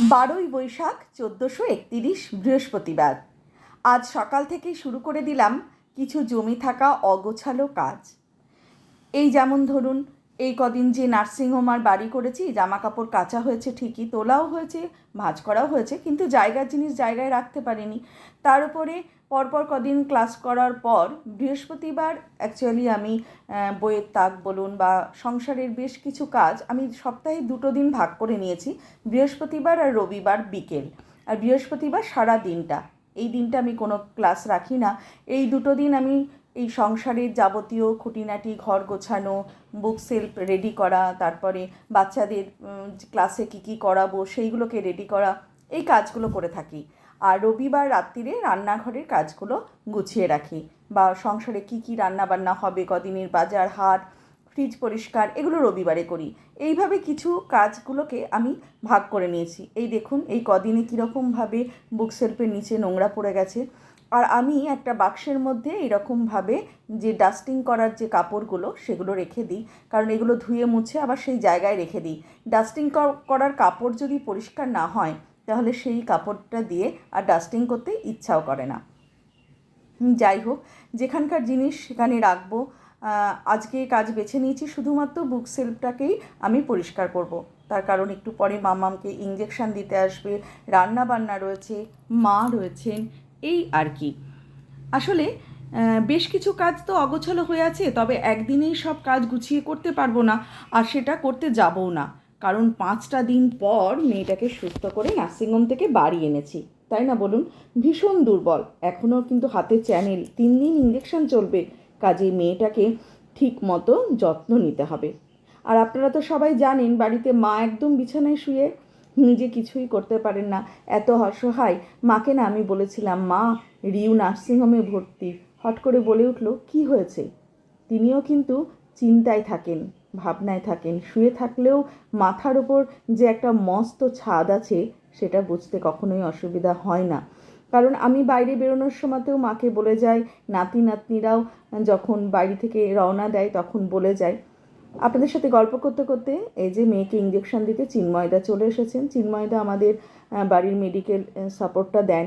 বারোই বৈশাখ চোদ্দোশো একতিরিশ বৃহস্পতিবার। আজ সকাল থেকেই শুরু করে দিলাম কিছু জমি থাকা অগোছালো কাজ। এই যেমন ধরুন, এই কদিন যে নার্সিংহোম আর বাড়ি করেছি জামা কাপড় কাচা হয়েছে ঠিকই, তোলাও হয়েছে, ভাঁজ করাও হয়েছে, কিন্তু জায়গার জিনিস জায়গায় রাখতে পারিনি। তার উপরে পরপর কদিন ক্লাস করার পর বৃহস্পতিবার অ্যাকচুয়ালি আমি বইয়ের তাক বলুন বা সংসারের বেশ কিছু কাজ আমি সপ্তাহে দুটো দিন ভাগ করে নিয়েছি, বৃহস্পতিবার আর রবিবার বিকেল। আর বৃহস্পতিবার সারা দিনটা। এই দিনটা আমি কোনো ক্লাস রাখি না। এই দুটো দিন আমি এই সংসারের যাবতীয় খুঁটিনাটি, ঘর গোছানো বুক সেলফ রেডি করা, তারপরে বাচ্চাদের ক্লাসে কী কী করাবো, সেইগুলোকে রেডি করা, এই কাজগুলো করে থাকি। আর রবিবার রাত্রিরে রান্নাঘরের কাজগুলো গুছিয়ে রাখি। বা সংসারে কী কী রান্না বান্না হবে, কদিনের বাজার হাট ফ্রিজ পরিষ্কার, এগুলো রবিবারে করি। এইভাবে কিছু কাজগুলোকে আমি ভাগ করে নিয়েছি। এই দেখুন, এই কদিনে কীরকমভাবে বুক সেলফের নিচে নোংরা পড়ে গেছে। আর আমি একটা বাক্সের মধ্যে এরকমভাবে যে ডাস্টিং করার যে কাপড়গুলো, সেগুলো রেখে দিই। কারণ এগুলো ধুয়ে মুছে আবার সেই জায়গায় রেখে দিই। ডাস্টিং করার কাপড় যদি পরিষ্কার না হয় তাহলে সেই কাপড়টা দিয়ে আর ডাস্টিং করতে ইচ্ছাও করে না। যাই হোক, যেখানকার জিনিস সেখানে রাখব। আজকে কাজ বেছে নিয়েছি, শুধুমাত্র বুক সেলফটাকেই আমি পরিষ্কার করব। তার কারণ একটু পরে মামামকে ইঞ্জেকশান দিতে আসবে রান্না বান্না রয়েছে, মা রয়েছেন, এই আর কি। আসলে বেশ কিছু কাজ তো অগোছালো হয়ে আছে, তবে একদিনেই সব কাজ গুছিয়ে করতে পারব না, আর সেটা করতে যাবও না। কারণ পাঁচটা দিন পর মেয়েটাকে সুস্থ করে নার্সিংহোম থেকে বাড়ি এনেছি। তাই না বলুন? ভীষণ দুর্বল। এখনও কিন্তু হাতে চ্যানেল তিন দিন ইঞ্জেকশন চলবে। কাজে মেয়েটাকে ঠিক মতো যত্ন নিতে হবে। আর আপনারা তো সবাই জানেন, বাড়িতে মা একদম বিছানায় শুয়ে নিজে কিছুই করতে পারেন না। এত অসহায়। মাকে না আমি বলেছিলাম, মা, রিউ নার্সিংহোমে ভর্তি। হট করে বলে উঠল, কি হয়েছে? তিনিও কিন্তু চিন্তায় থাকেন। ভাবনায় থাকেন। শুয়ে থাকলেও মাথার ওপর যে একটা মস্ত ছাদ আছে, সেটা বুঝতে কখনোই অসুবিধা হয় না। কারণ আমি বাইরে বেরোনোর সময়তেও মাকে বলে যাই, নাতি, নাতনিরাও যখন বাড়ি থেকে রওনা দেয় তখন বলে যায়। আপনাদের সাথে গল্প করতে করতে এই যে মেয়েকে ইঞ্জেকশন দিতে চিন্ময়দা চলে এসেছেন চিন্ময়দা আমাদের বাড়ির মেডিকেল সাপোর্টটা দেন।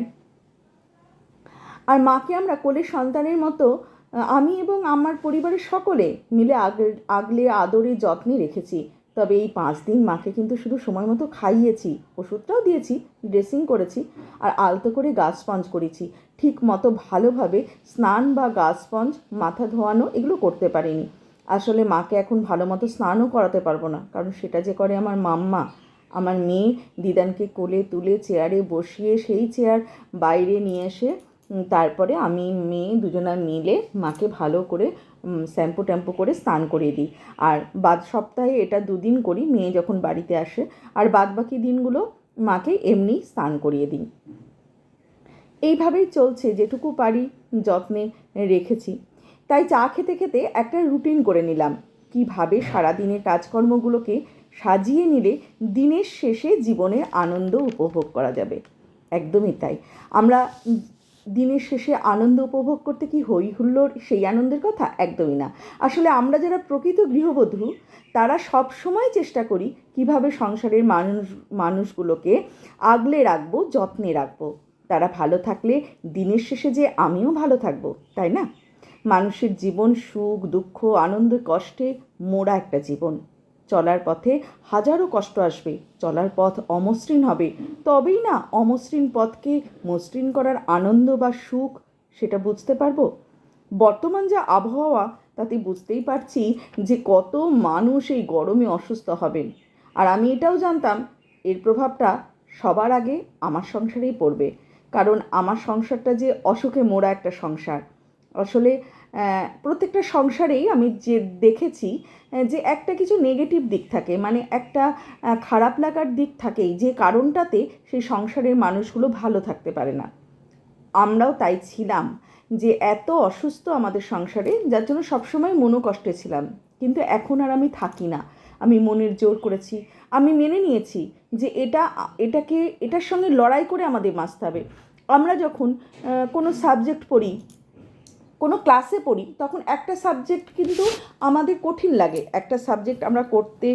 আর মাকে আমরা কোলে সন্তানের মতো আমি এবং আমার পরিবারের সকলে মিলে আগলে আগলে আদরে যত্নে রেখেছি। তবে এই পাঁচ দিন মাকে কিন্তু শুধু সময় মতো খাইয়েছি, ওষুধটাও দিয়েছি ড্রেসিং করেছি আর আলতো করে গা স্পঞ্জ করেছি। ঠিক মতো ভালোভাবে স্নান বা গা স্পঞ্জ মাথা ধোয়ানো এগুলো করতে পারিনি। আসলে মাকে এখন ভালো মতো স্নানও করাতে পারব না, কারণ সেটা যে করে আমার মাম্মা। আমার মেয়ে দিদানকে কোলে তুলে চেয়ারে বসিয়ে সেই চেয়ার বাইরে নিয়ে এসে তারপরে আমি মেয়ে, দুজনা মিলে মাকে ভালো করে শ্যাম্পু ট্যাম্পু করে স্নান করিয়ে দিই। আর বাদ সপ্তাহে এটা দুদিন করি, মেয়ে যখন বাড়িতে আসে। আর বাদ বাকি দিনগুলো মাকে এমনি স্নান করিয়ে দিই। এইভাবেই চলছে, যেটুকু পারি যত্নে রেখেছি। তাই চা খেতে খেতে একটা রুটিন করে নিলাম। কীভাবে সারাদিনের কাজকর্মগুলোকে সাজিয়ে নিলে দিনের শেষে জীবনের আনন্দ উপভোগ করা যাবে? একদমই তাই। আমরা দিনের শেষে আনন্দ উপভোগ করতে কি হই হুল্লোর সেই আনন্দের কথা? একদমই না। আসলে আমরা যারা প্রকৃত গৃহবধূ, তারা সব সময় চেষ্টা করি কীভাবে সংসারের মানুষ, মানুষগুলোকে আগলে রাখব, যত্নে রাখব। তারা ভালো থাকলে দিনের শেষে যে আমিও ভালো থাকব, তাই না? মানুষের জীবন সুখ, দুঃখ, আনন্দ, কষ্টে মোড়া একটা জীবন। চলার পথে হাজারো কষ্ট আসবে, চলার পথ অমসৃণ হবে। তবেই না অমসৃণ পথকে মসৃণ করার আনন্দ বা সুখ সেটা বুঝতে পারব? বর্তমান যা আবহাওয়া, তাতে বুঝতেই পারছি যে কত মানুষ এই গরমে অসুস্থ হবেন। আর আমি এটাও জানতাম, এর প্রভাবটা সবার আগে আমার সংসারেই পড়বে। কারণ আমার সংসারটা যে অসুখে মোড়া একটা সংসার আসলে প্রত্যেকটা সংসারেই আমি যে দেখেছি যে একটা কিছু নেগেটিভ দিক থাকে মানে একটা খারাপ লাগার দিক থাকেই, যে কারণটাতে সেই সংসারের মানুষগুলো ভালো থাকতে পারে না। আমরাও তাই ছিলাম, যে এত অসুস্থ আমাদের সংসারে, যার জন্য সবসময় মনোকষ্টে ছিলাম। কিন্তু এখন আর আমি থাকি না। আমি মনের জোর করেছি। আমি মেনে নিয়েছি যে এটা, এটাকে, এটার সঙ্গে লড়াই করে আমাদের বাঁচতে হবে। আমরা যখন কোনো সাবজেক্ট পড়ি কোনো ক্লাসে পড়ি, তখন একটা সাবজেক্ট কিন্তু আমাদের কঠিন লাগে। একটা সাবজেক্ট আমরা করতে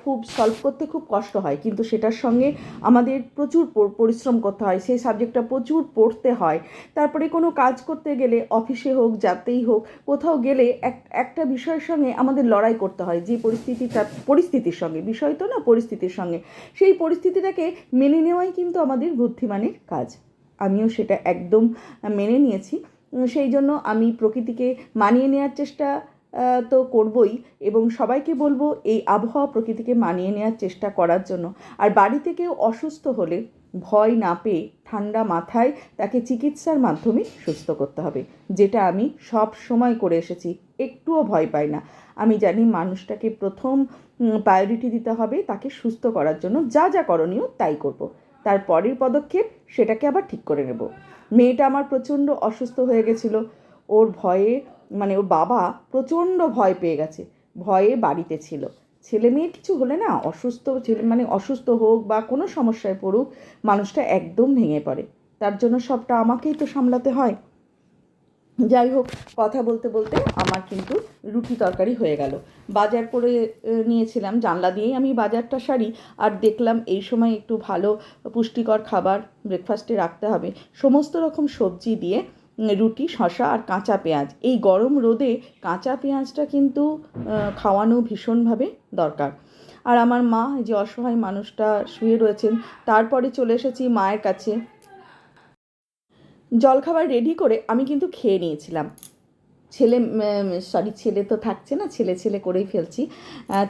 খুব সলভ করতে খুব কষ্ট হয়, কিন্তু সেটার সঙ্গে আমাদের প্রচুর পরিশ্রম করতে হয়, সেই সাবজেক্টটা প্রচুর পড়তে হয়। তারপরে কোনো কাজ করতে গেলে অফিসে হোক যাতেই হোক, কোথাও গেলে এক, একটা বিষয়ের সঙ্গে আমাদের লড়াই করতে হয়, যে পরিস্থিতিটা, পরিস্থিতির সঙ্গে, বিষয় তো না, পরিস্থিতির সঙ্গে। সেই পরিস্থিতিটাকে মেনে নেওয়াই কিন্তু আমাদের বুদ্ধিমানের কাজ। আমিও সেটা একদম মেনে নিয়েছি। সেই জন্য আমি প্রকৃতিকে মানিয়ে নেওয়ার চেষ্টা তো করবই এবং সবাইকে বলব এই আবহাওয়া প্রকৃতিকে মানিয়ে নেওয়ার চেষ্টা করার জন্য আর বাড়িতে কেউ অসুস্থ হলে ভয় না পেয়ে ঠান্ডা মাথায় তাকে চিকিৎসার মাধ্যমে সুস্থ করতে হবে, যেটা আমি সব সময় করে এসেছি, একটুও ভয় পাই না আমি জানি মানুষটাকে প্রথম প্রায়োরিটি দিতে হবে তাকে সুস্থ করার জন্য যা যা করণীয় তাই করব। তার পরের পদক্ষেপ সেটাকে আবার ঠিক করে নেব। মেয়েটা আমার প্রচণ্ড অসুস্থ হয়ে গেছিল। ওর ভয়ে মানে ওর বাবা প্রচণ্ড ভয় পেয়ে গেছে। ভয়ে বাড়িতে ছিল। ছেলে মেয়ে কিছু হলে না অসুস্থ, ছেলে মানে অসুস্থ হোক বা কোনো সমস্যায় পড়ুক, মানুষটা একদম ভেঙে পড়ে। তার জন্য সবটা আমাকেই তো সামলাতে হয়। যাই হোক, কথা বলতে বলতে আমার কিন্তু রুটি তরকারি হয়ে গেল। বাজার করে নিয়েছিলাম। জানলা দিয়েই আমি বাজারটা সারি আর দেখলাম এই সময় একটু ভালো পুষ্টিকর খাবার ব্রেকফাস্টে রাখতে হবে। সমস্ত রকম সবজি দিয়ে রুটি শশা আর কাঁচা পেঁয়াজ। এই গরম রোদে কাঁচা পেঁয়াজটা কিন্তু খাওয়ানো ভীষণভাবে দরকার। আর আমার মা যে অসহায় মানুষটা শুয়ে রয়েছেন, তারপরে চলে এসেছি মায়ের কাছে। জলখাবার রেডি করে আমি কিন্তু খেয়ে নিয়েছিলাম। ছেলে সরি ছেলে তো থাকছে না, ছেলে ছেলে করেই ফেলছি।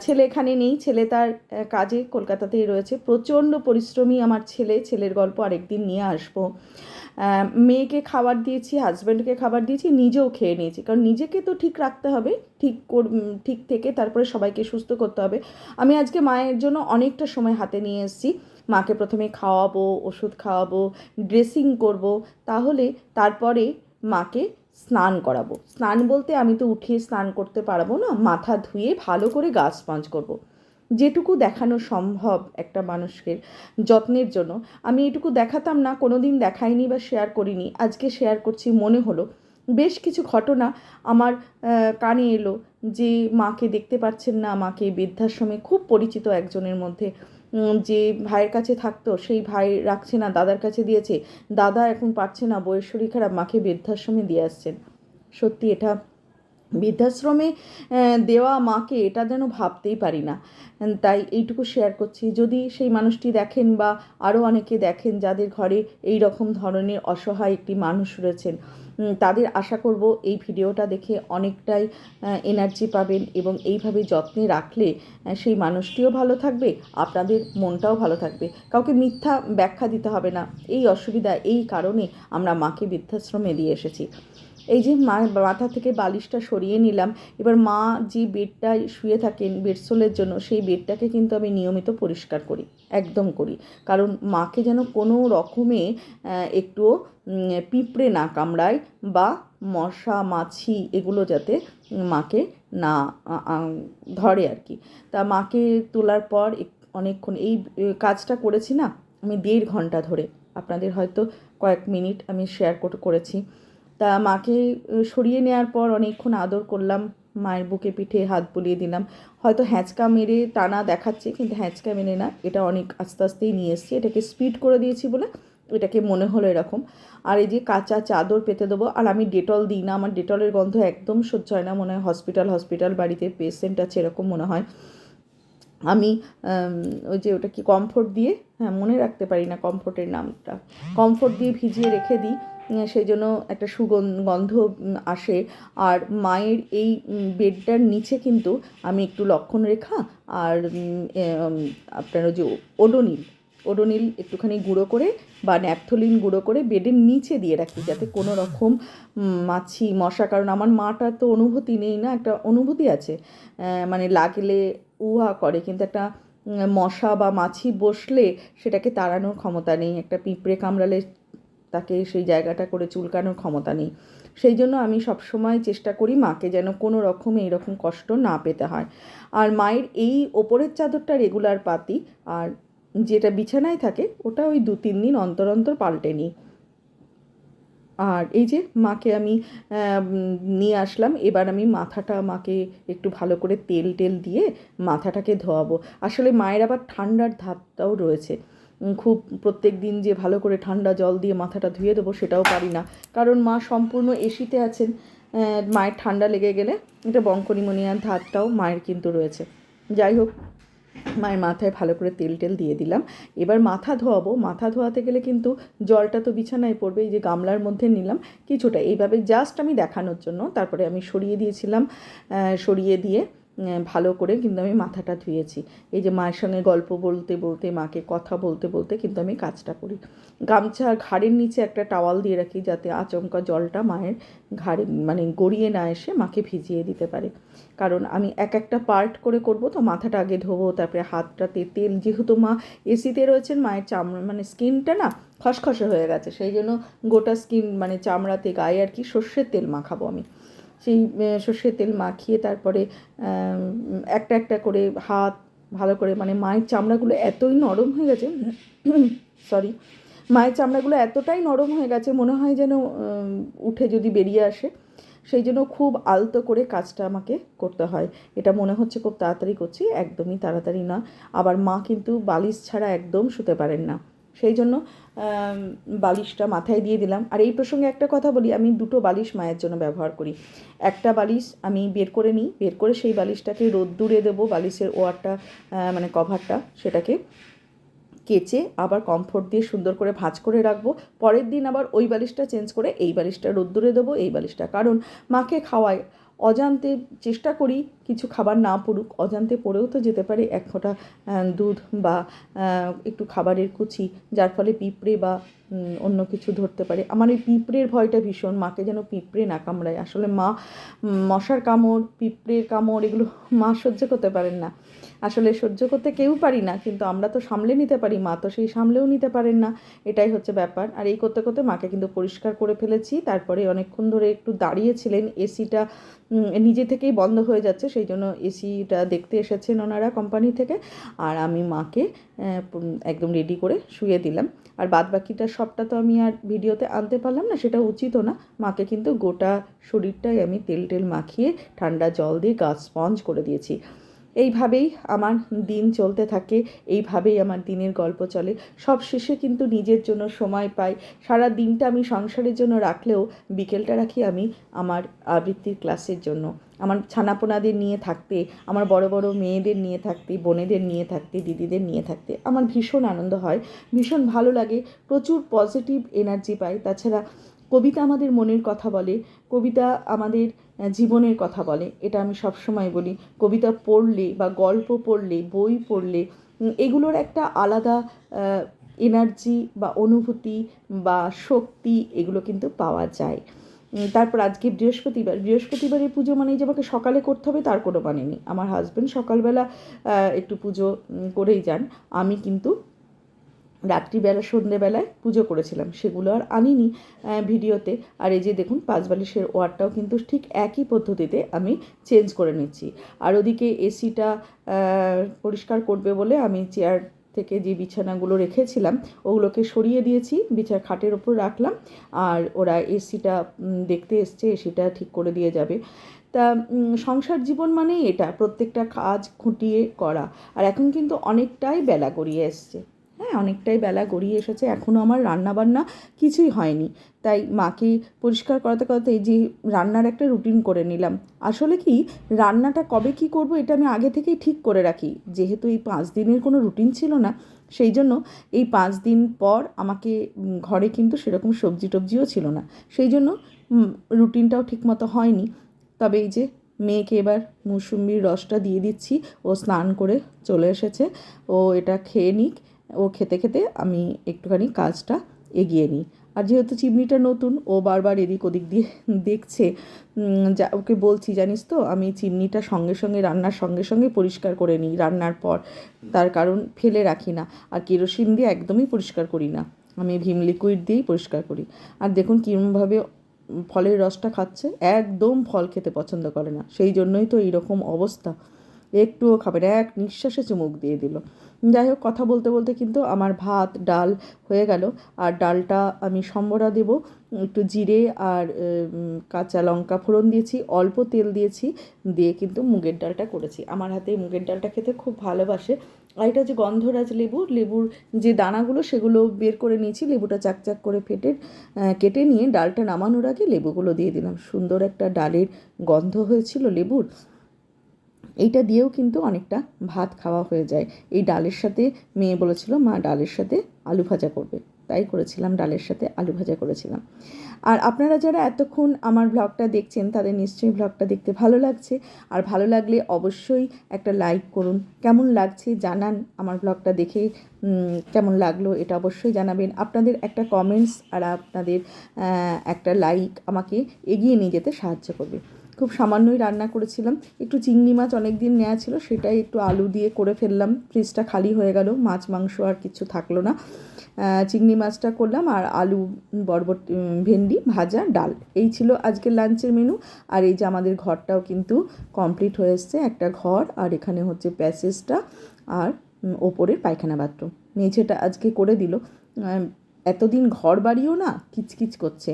ছেলে এখানে নেই, ছেলে তার কাজে কলকাতাতেই রয়েছে। প্রচণ্ড পরিশ্রমী আমার ছেলে, ছেলের গল্প আরেকদিন নিয়ে আসব। মেয়েকে খাবার দিয়েছি হাজব্যান্ডকে খাবার দিয়েছি, নিজেও খেয়ে নিয়েছি। কারণ নিজেকে তো ঠিক রাখতে হবে, ঠিক ঠিক থেকে তারপরে সবাইকে সুস্থ করতে হবে। আমি আজকে মায়ের জন্য অনেকটা সময় হাতে নিয়ে এসেছি। মাকে প্রথমে খাওয়াবো, ওষুধ খাওয়াবো ড্রেসিং করব, তাহলে তারপরে মাকে স্নান করাবো। স্নান বলতে আমি তো উঠিয়ে স্নান করতে পারব না, মাথা ধুয়ে ভালো করে গা স্পঞ্জ করব। যেটুকু দেখানো সম্ভব একটা মানুষকে যত্নের জন্য। আমি এটুকু দেখাতাম না কোনো দিন দেখাইনি বা শেয়ার করিনি। আজকে শেয়ার করছি মনে হলো। বেশ কিছু ঘটনা আমার কানে এলো যে মাকে দেখতে পাচ্ছেন না, মাকে বৃদ্ধাশ্রমে খুব পরিচিত একজনের মধ্যে। যে ভাইয়ের কাছে থাকতো, সেই ভাই রাখছে না, দাদার কাছে দিয়েছে। দাদা এখন পারছে না বইয়ের শরীর খারাপ, মাকে বৃদ্ধাশ্রমে দিয়ে আসছেন। সত্যি এটা বৃদ্ধাশ্রমে দেওয়া মাকে এটা যেন ভাবতেই পারি না। তাই এইটুকু শেয়ার করছি। যদি সেই মানুষটি দেখেন বা আরও অনেকে দেখেন যাদের ঘরে এই রকম ধরনের অসহায় একটি মানুষ রয়েছেন তাদের আশা করব এই ভিডিওটা দেখে অনেকটাই এনার্জি পাবেন এবং এইভাবে যত্নে রাখলে সেই মানুষটিও ভালো থাকবে, আপনাদের মনটাও ভালো থাকবে। কাউকে মিথ্যা ব্যাখ্যা দিতে হবে না। এই অসুবিধা, এই কারণে আমরা মাকে বৃদ্ধাশ্রমে দিয়ে এসেছি। এই যে মা, মাথা থেকে বালিশটা সরিয়ে নিলাম, এবার মা যে বেডটায় শুয়ে থাকেন বেডসোলের জন্য, সেই বেডটাকে কিন্তু আমি নিয়মিত পরিষ্কার করি, একদম করি। কারণ মাকে যেন কোনো রকমে একটুও পিঁপড়ে না কামড়ায় বা মশা, মাছি এগুলো যাতে মাকে না ধরে আর কি। তা মাকে তোলার পর অনেকক্ষণ এই কাজটা করেছি না, আমি দেড় ঘণ্টা ধরে। আপনাদের হয়তো কয়েক মিনিট আমি শেয়ার করেছি। তা মাকে সরিয়ে নেওয়ার পর অনেকক্ষণ আদর করলাম, মায়ের বুকে পিঠে হাত বুলিয়ে দিলাম। হয়তো হ্যাঁচকা মেরে টানা দেখাচ্ছে, কিন্তু হ্যাঁচকা মেরে না, এটা অনেক আস্তে আস্তেই নিয়ে এসেছি। এটাকে স্পিড করে দিয়েছি বলে এটাকে মনে হলো এরকম। আর এই যে কাঁচা চাদর পেতে দেবো, আর আমি ডেটল দিই না, আমার ডেটলের গন্ধ একদম সহ্য হয় না, মনে হয় হসপিটাল হসপিটাল বাড়িতে পেশেন্ট আছে এরকম মনে হয়। আমি ওই যে ওটা কি কমফোর্ট দিয়ে? হ্যাঁ মনে রাখতে পারি না কমফোর্টের নামটা। কমফোর্ট দিয়ে ভিজিয়ে রেখে দিই সেই জন্য একটা সুগন্ধ গন্ধ আসে। আর মায়ের এই বেডটার নিচে কিন্তু আমি একটু লক্ষণ রেখা আর আপনার ওই যে ওডোনিল ওডোনিল একটুখানি গুঁড়ো করে বা ন্যাপথলিন গুঁড়ো করে বেডের নিচে দিয়ে রাখি যাতে কোনো রকম মাছি, মশা, কারণ আমার মাটার তো অনুভূতি নেই না, একটা অনুভূতি আছে। মানে লাগলে উহা করে, কিন্তু একটা মশা বা মাছি বসলে সেটাকে তাড়ানোর ক্ষমতা নেই, একটা পিঁপড়ে কামড়ালে তাকে সেই জায়গাটা করে চুলকানোর ক্ষমতা নেই। সেই জন্য আমি সবসময় চেষ্টা করি মাকে যেন কোনো রকম এইরকম কষ্ট না পেতে হয়। আর মায়ের এই ওপরের চাদরটা রেগুলার পাতি, আর যেটা বিছানায় থাকে, ওটা ওই দু তিন দিন অন্তর অন্তর পাল্টে নিই। আর এই যে মাকে আমি নিয়ে আসলাম, এবার আমি মাথাটা মাকে একটু ভালো করে তেল টেল দিয়ে মাথাটাকে ধোয়াবো। আসলে মায়ের আবার ঠান্ডার ধাপটাও রয়েছে। খুব প্রত্যেক দিন যে ভালো করে ঠান্ডা জল দিয়ে মাথাটা ধুয়ে দেবো সেটাও পারি না। কারণ মা সম্পূর্ণ এসিতে আছেন মায়ের ঠান্ডা লেগে গেলে এটা বঙ্কনিমনিয়ার ধাতটাও মায়ের কিন্তু রয়েছে। যাই হোক মায়ের মাথায় ভালো করে তেল টেল দিয়ে দিলাম। এবার মাথা ধোয়াবো। মাথা ধোয়াতে গেলে কিন্তু জলটা তো বিছানায় পড়বে, এই যে গামলার মধ্যে নিলাম কিছুটা। এইভাবে জাস্ট আমি দেখানোর জন্য, তারপরে আমি সরিয়ে দিয়েছিলাম সরিয়ে দিয়ে ভালো করে কিন্তু আমি মাথাটা ধুয়েছি। এই যে মায়ের সঙ্গে গল্প বলতে বলতে, মাকে কথা বলতে বলতে কিন্তু আমি কাজটা করি। গামছা ঘাড়ের নিচে একটা টাওয়াল দিয়ে রাখি যাতে আচমকা জলটা মায়ের ঘাড়ে মানে গড়িয়ে না এসে মাকে ভিজিয়ে দিতে পারে। কারণ আমি এক একটা পার্ট করে করব তো মাথাটা আগে ধোবো, তারপরে হাতটাতে তেল, যেহেতু মা এসিতে রয়েছেন, মায়ের চামড়া মানে স্কিনটা না খসখসে হয়ে গেছে। সেই জন্য গোটা স্কিন মানে চামড়াতে, গায়ে আর কি সর্ষের তেল মাখাবো আমি। সেই সর্ষের তেল মাখিয়ে তারপরে একটা একটা করে হাত ভালো করে মানে মায়ের চামড়াগুলো এতই নরম হয়ে গেছে সরি মায়ের চামড়াগুলো এতটাই নরম হয়ে গেছে, মনে হয় যেন উঠে যদি বেরিয়ে আসে, সেই জন্য খুব আলতো করে কাজটা আমাকে করতে হয়। এটা মনে হচ্ছে খুব তাড়াতাড়ি করছি, একদমই তাড়াতাড়ি না। আবার মা কিন্তু বালিশ ছাড়া একদম শুতে পারেন না। সেই জন্য বালিশটা মাথায় দিয়ে দিলাম। আর এই প্রসঙ্গে একটা কথা বলি, আমি দুটো বালিশ মায়ের জন্য ব্যবহার করি। একটা বালিশ আমি বের করে নিই, বের করে সেই বালিশটাকে রোদ্দুরে দেবো, বালিশের ওয়ারটা মানে কভারটা, সেটাকে কেচে আবার কমফোর্ট দিয়ে সুন্দর করে ভাঁজ করে রাখব। পরের দিন আবার ওই বালিশটা চেঞ্জ করে এই বালিশটা রোদ্দুরে দেবো, এই বালিশটা। কারণ, মাকে খাওয়ায় অজান্তে চেষ্টা করি কিছু খাবার না পড়ুক, অজান্তে পড়েও তো যেতে পারে এক ফোঁটা দুধ বা একটু খাবারের কুচি, যার ফলে পিঁপড়ে বা অন্য কিছু ধরতে পারে। আমার এই পিঁপড়ের ভয়টা ভীষণ, মাকে যেন পিঁপড়ে না কামড়ায়। আসলে মা মশার কামড়, পিঁপড়ের কামড়, এগুলো মা সহ্য করতে পারেন না। আসলে সহ্য করতে কেউ পারি না, কিন্তু আমরা তো সামলে নিতে পারি, মা তো সেই সামলেও নিতে পারেন না। এটাই হচ্ছে ব্যাপার। আর এই করতে করতে মাকে কিন্তু পরিষ্কার করে ফেলেছি। তারপরে অনেকক্ষণ ধরে একটু দাঁড়িয়েছিলেন এসিটা নিজে থেকেই বন্ধ হয়ে যাচ্ছে সেই জন্য এসিটা দেখতে এসেছেন ওনারা কোম্পানি থেকে। আর আমি মাকে একদম রেডি করে শুয়ে দিলাম। আর বাদ বাকিটা সবটা তো আমি আর ভিডিওতে আনতে পারলাম না, সেটা উচিতও না। মাকে কিন্তু গোটা শরীরটাই আমি তেল টেল মাখিয়ে ঠান্ডা জল দিয়ে গা স্পঞ্জ করে দিয়েছি। এইভাবেই আমার দিন চলতে থাকে, এইভাবেই আমার দিনের গল্প চলে। সব শেষে কিন্তু নিজের জন্য সময় পাই। সারা দিনটা আমি সংসারের জন্য রাখলেও বিকেলটা রাখি আমি আমার আবৃত্তির ক্লাসের জন্য। আমার ছানাপোনাদের নিয়ে থাকতে, আমার বড় বড় মেয়েদের নিয়ে থাকতে, বোনেদের নিয়ে থাকতে, দিদিদের নিয়ে থাকতে আমার ভীষণ আনন্দ হয়, ভীষণ ভালো লাগে, প্রচুর পজিটিভ এনার্জি পাই। তাছাড়া কবিতা আমাদের মনের কথা বলে, কবিতা আমাদের জীবনের কথা বলে। এটা আমি সবসময় বলি। কবিতা পড়লে বা গল্প পড়লে, বই পড়লে এগুলোর একটা আলাদা এনার্জি বা অনুভূতি বা শক্তি এগুলো কিন্তু পাওয়া যায়। তারপর আজকে বৃহস্পতিবার। বৃহস্পতিবারের পুজো মানে যে আমাকে সকালে করতে হবে, তার কোনো মানে নেই। আমার হাজব্যান্ড সকালবেলা একটু পুজো করেই যান। আমি কিন্তু রাত্রিবেলা সন্ধেবেলায় পুজো করেছিলাম। সেগুলো আর আনিনি ভিডিওতে। আর এই যে দেখুন, পাঁচবালিশের ওয়ারটাও কিন্তু ঠিক একই পদ্ধতিতে আমি চেঞ্জ করে নিচ্ছি। আর ওদিকে এসিটা পরিষ্কার করবে বলে আমি চেয়ার থেকে যে বিছানাগুলো রেখেছিলাম, ওগুলোকে সরিয়ে দিয়েছি বিছানা খাটের ওপর রাখলাম। আর ওরা এসিটা দেখতে এসছে, এসিটা ঠিক করে দিয়ে যাবে। তা সংসার জীবন মানেই এটা, প্রত্যেকটা কাজ খুঁটিয়ে করা। আর এখন কিন্তু অনেকটাই বেলা গড়িয়ে এসছে। হ্যাঁ অনেকটাই বেলা গড়িয়ে এসেছে। এখনও আমার রান্না বান্না কিছুই হয়নি। তাই মাকে পরিষ্কার করাতে করাতে এই যে রান্নার একটা রুটিন করে নিলাম। আসলে কি, রান্নাটা কবে কি করব এটা আমি আগে থেকেই ঠিক করে রাখি। যেহেতু এই পাঁচ দিনের কোনো রুটিন ছিল না, সেই জন্য এই পাঁচ দিন পর আমাকে ঘরে কিন্তু সেরকম সবজি টবজিও ছিল না। সেই জন্য রুটিনটাও ঠিকমতো হয়নি। তবে এই যে মেয়েকে এবার মুসুম্বির রসটা দিয়ে দিচ্ছি। ও স্নান করে চলে এসেছে। ও এটা খেয়ে নিক। ও খেতে খেতে আমি একটুখানি কাজটা এগিয়ে নিই। আর যেহেতু চিমনিটা নতুন, ও বারবার এদিক ওদিক দিয়ে দেখছে যা, ওকে বলছি, জানিস তো, আমি চিমনিটা সঙ্গে সঙ্গে রান্নার সঙ্গে সঙ্গে পরিষ্কার করে নিই রান্নার পর। তার কারণ ফেলে রাখি না, আর কেরোসিন দিয়ে একদমই পরিষ্কার করি না। আমি ভিম লিকুইড দিয়েই পরিষ্কার করি। আর দেখুন কীরমভাবে ফলের রসটা খাচ্ছে, একদম ফল খেতে পছন্দ করে না। সেই জন্যই তো এইরকম অবস্থা। একটুও খাবে এক নিঃশ্বাসে চুমুক দিয়ে দিল। যাই হোক কথা বলতে বলতে কিন্তু আমার ভাত, ডাল হয়ে গেল। আর ডালটা আমি সম্বরা দেবো। একটু জিরে আর কাঁচা লঙ্কা ফোড়ন দিয়েছি, অল্প তেল দিয়েছি, দিয়ে কিন্তু মুগের ডালটা করেছি। আমার হাতে মুগের ডালটা খেতে খুব ভালোবাসে। আর এটা যে গন্ধরাজ লেবু। লেবুর যে দানাগুলো, সেগুলো বের করে নিয়েছি, লেবুটা চাকচাক করে ফেটে কেটে নিয়ে ডালটা নামানোর আগে লেবুগুলো দিয়ে দিলাম। সুন্দর একটা ডালের গন্ধ হয়েছিল লেবুর। এইটা দিয়েও কিন্তু অনেকটা ভাত খাওয়া হয়ে যায়। এই ডালের সাথে মেয়ে বলেছিল, মা, ডালের সাথে আলু ভাজা করবে। তাই করেছিলাম, ডালের সাথে আলু ভাজা করেছিলাম। আর আপনারা যারা এতক্ষণ আমার ব্লগটা দেখছেন, তাদের নিশ্চয়ই ব্লগটা দেখতে ভালো লাগছে। আর ভালো লাগলে অবশ্যই একটা লাইক করুন। কেমন লাগছে জানান আমার ব্লগটা দেখে। কেমন লাগল এটা অবশ্যই জানাবেন। আপনাদের একটা কমেন্টস আর আপনাদের একটা লাইক আমাকে এগিয়ে নিয়ে যেতে সাহায্য করবে। খুব সামান্যই রান্না করেছিলাম। একটু চিংড়ি মাছ অনেক দিন নেওয়া ছিল, সেটাই একটু আলু দিয়ে করে ফেললাম। ফ্রিজটা খালি হয়ে গেল, মাছ, মাংস আর কিছু থাকল না। চিংড়ি মাছটা করলাম আর আলু, বরবট ভেন্ডি, ভাজা, ডাল। এই ছিল আজকের লাঞ্চের মেনু আর এই যে আমাদের ঘরটাও কিন্তু কমপ্লিট হয়ে এসছে, একটা ঘর আর এখানে হচ্ছে প্যাসেজটা আর ওপরের পায়খানা বাথরুম মেঝেটা আজকে করে দিল। এতদিন ঘর বাড়িও না, কিচকিচ করছে।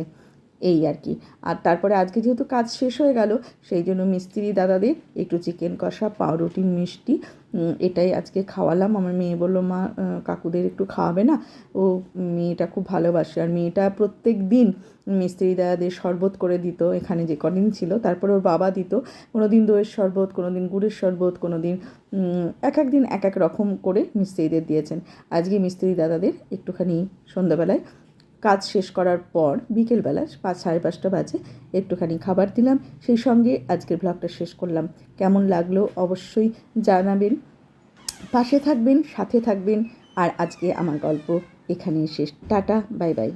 এই আর কি। আর তারপরে আজকে যেহেতু কাজ শেষ হয়ে গেল, সেই জন্য মিস্ত্রি দাদাদের একটু চিকেন কষা, পাউরুটি, মিষ্টি এটাই আজকে খাওয়ালাম। আমার মেয়ে বলল, মা কাকুদের একটু খাওয়াবে না? ও মেয়েটা খুব ভালোবাসে। আর মেয়েটা প্রত্যেক দিন মিস্ত্রি দাদাদের শরবত করে দিত, এখানে যে কদিন ছিল। তারপর ওর বাবা দিত। কোনো দিন দইয়ের শরবত কোনো দিন গুড়ের শরবত কোনো দিন এক এক দিন এক এক রকম করে মিস্ত্রিদের দিয়েছেন। আজকে মিস্ত্রি দাদাদের একটুখানি সন্ধ্যাবেলায় কাজ শেষ করার পর বিকেলবেলা পাঁচ, সাড়ে পাঁচটা বাজে একটুখানি খাবার দিলাম। সেই সঙ্গে আজকের ব্লগটা শেষ করলাম। কেমন লাগল অবশ্যই জানাবেন। পাশে থাকবেন, সাথে থাকবেন। আর আজকে আমার গল্প এখানেই শেষ। টাটা, বাই বাই।